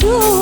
to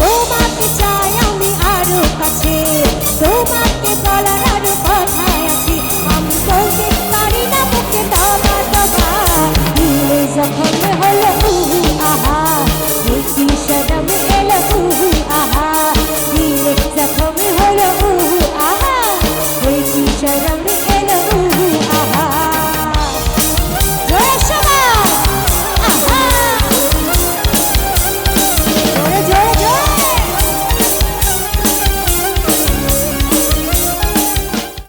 তোমাকে চাই আমি আরও কাছে। তোমাকে বলার